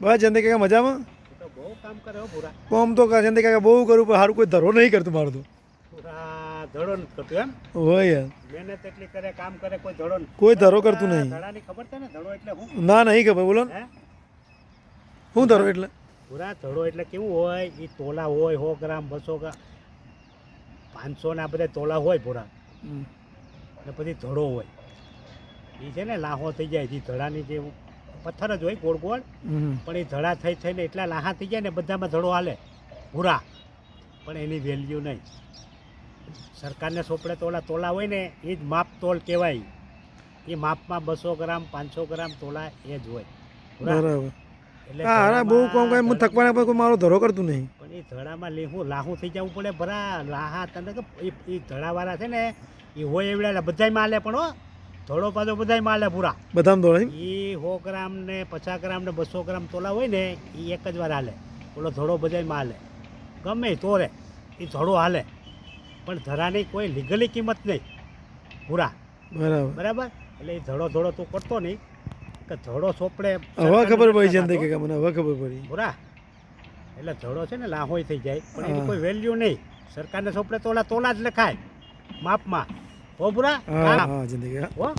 બસ જયંતિ કાકા મજામાં? તો બહુ કામ કરે હો પૂરા કોમ તો જયંતિ કાકા બહુ કરું પણ સારું કોઈ ધરો નહીં કરતું મારું તો. ધડો નથી કરતું એમ. હોય યાર. મહેનત એટલી કરે કામ કરે કોઈ ધડો કોઈ ધરો કરતું નહીં. ધડાની ખબર છે ને? ધડો એટલે ના નહીં ખબર. બોલો. ને હે ધરો એટલે? પૂરા ધડો એટલે કેવું હોય? એ તોલા હોય સો ગ્રામ બસો ગ્રામ પાંચસો ના બધા તોલા હોય પૂરા. અને પછી ધડો હોય. એ છે ને લાહો થઈ જાય એ ધડાની જે પથ્થર જ હોય ગોળ ગોળ. પણ એ ધડા થઈ થઈને એટલા લાહા થઈ જાય ને બધામાં ધડો હાલે. ભૂરા. પણ એની વેલ્યુ નહીં. સરકારને સોપડે તોલા તોલા હોય ને એ જ માપ તોલ કહેવાય. એ માપમાં બસો ગ્રામ પાંચસો ગ્રામ તોલા એ જ હોય. બરાબર. એટલે બહુ કામ કાંઈ હું થકવાના પર કોઈ મારો ધરો કરતું નહીં. પણ એ ધડામાં લેવું લાહું થઈ જવું પડે ભરા. લાહા તને કે એ ધડાવાળા છે ને એ હોય એવડા બધાય માલે પણ હો. ધડો પાછો બધાય માલે પૂરા બધામાં દોડાય એ સો ગ્રામ ને પચાસ ગ્રામ ને બસો ગ્રામ તોલા હોય ને એ એક જ વાર હાલે. ઓલો ધડો બજારમાં હાલે. ગમે તોરે એ ધડો હાલે. પણ ધરાની કોઈ લીગલી કિંમત નહીં. પૂરા બરાબર. બરાબર? એટલે એ ધડો ધડો તું કરતો નહીં. કે ધડો સોપડે હવે ખબર પડી છે કે મને હવે ખબર પડી. પૂરા એટલે ધડો છે ને લાહોય થઈ જાય. પણ એની કોઈ વેલ્યુ નહીં. સરકારને સોપડે તોલા તોલા જ લખાય. માપમાં. હો પૂરા હા કાકા હો.